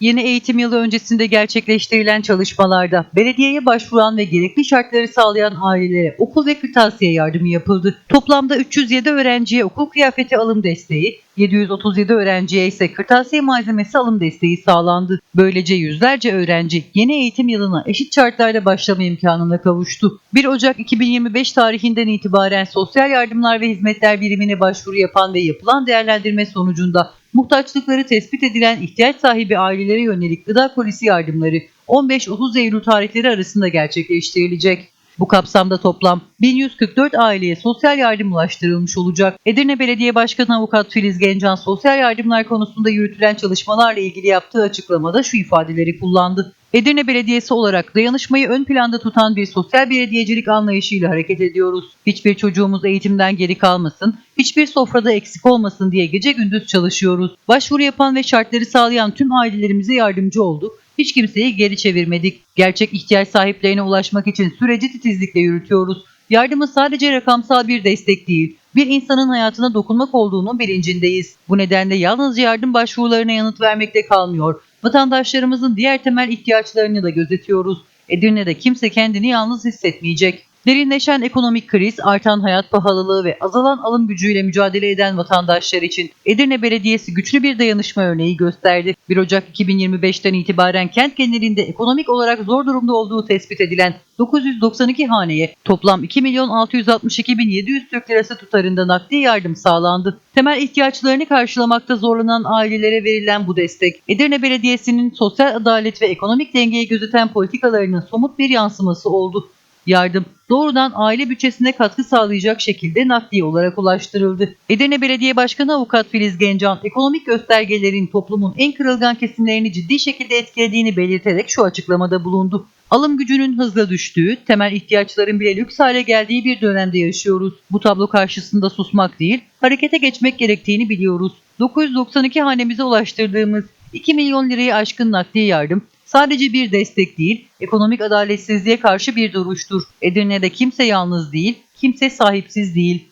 Yeni eğitim yılı öncesinde gerçekleştirilen çalışmalarda belediyeye başvuran ve gerekli şartları sağlayan ailelere okul ve kırtasiye yardımı yapıldı. Toplamda 307 öğrenciye okul kıyafeti alım desteği, 737 öğrenciye ise kırtasiye malzemesi alım desteği sağlandı. Böylece yüzlerce öğrenci yeni eğitim yılına eşit şartlarla başlama imkanına kavuştu. 1 Ocak 2025 tarihinden itibaren Sosyal Yardımlar ve Hizmetler Birimine başvuru yapan ve yapılan değerlendirme sonucunda muhtaçlıkları tespit edilen ihtiyaç sahibi ailelere yönelik gıda polisi yardımları 15-30 Eylül tarihleri arasında gerçekleştirilecek. Bu kapsamda toplam 1144 aileye sosyal yardım ulaştırılmış olacak. Edirne Belediye Başkanı Avukat Filiz Gencan sosyal yardımlar konusunda yürütülen çalışmalarla ilgili yaptığı açıklamada şu ifadeleri kullandı. Edirne Belediyesi olarak dayanışmayı ön planda tutan bir sosyal belediyecilik anlayışıyla hareket ediyoruz. Hiçbir çocuğumuz eğitimden geri kalmasın, hiçbir sofrada eksik olmasın diye gece gündüz çalışıyoruz. Başvuru yapan ve şartları sağlayan tüm ailelerimize yardımcı olduk. Hiç kimseyi geri çevirmedik. Gerçek ihtiyaç sahiplerine ulaşmak için süreci titizlikle yürütüyoruz. Yardımı sadece rakamsal bir destek değil, bir insanın hayatına dokunmak olduğunun bilincindeyiz. Bu nedenle yalnızca yardım başvurularına yanıt vermekle kalmıyor. Vatandaşlarımızın diğer temel ihtiyaçlarını da gözetiyoruz. Edirne'de kimse kendini yalnız hissetmeyecek. Derinleşen ekonomik kriz, artan hayat pahalılığı ve azalan alım gücüyle mücadele eden vatandaşlar için Edirne Belediyesi güçlü bir dayanışma örneği gösterdi. 1 Ocak 2025'ten itibaren kent genelinde ekonomik olarak zor durumda olduğu tespit edilen 992 haneye toplam 2 milyon 662 bin 700 Türk lirası tutarında nakdi yardım sağlandı. Temel ihtiyaçlarını karşılamakta zorlanan ailelere verilen bu destek, Edirne Belediyesi'nin sosyal adalet ve ekonomik dengeyi gözeten politikalarının somut bir yansıması oldu. Yardım doğrudan aile bütçesine katkı sağlayacak şekilde nakdi olarak ulaştırıldı. Edirne Belediye Başkanı Avukat Filiz Gencan, ekonomik göstergelerin toplumun en kırılgan kesimlerini ciddi şekilde etkilediğini belirterek şu açıklamada bulundu. Alım gücünün hızla düştüğü, temel ihtiyaçların bile lüks hale geldiği bir dönemde yaşıyoruz. Bu tablo karşısında susmak değil, harekete geçmek gerektiğini biliyoruz. 992 hanemize ulaştırdığımız 2 milyon lirayı aşkın nakdi yardım, sadece bir destek değil, ekonomik adaletsizliğe karşı bir duruştur. Edirne'de kimse yalnız değil, kimse sahipsiz değil.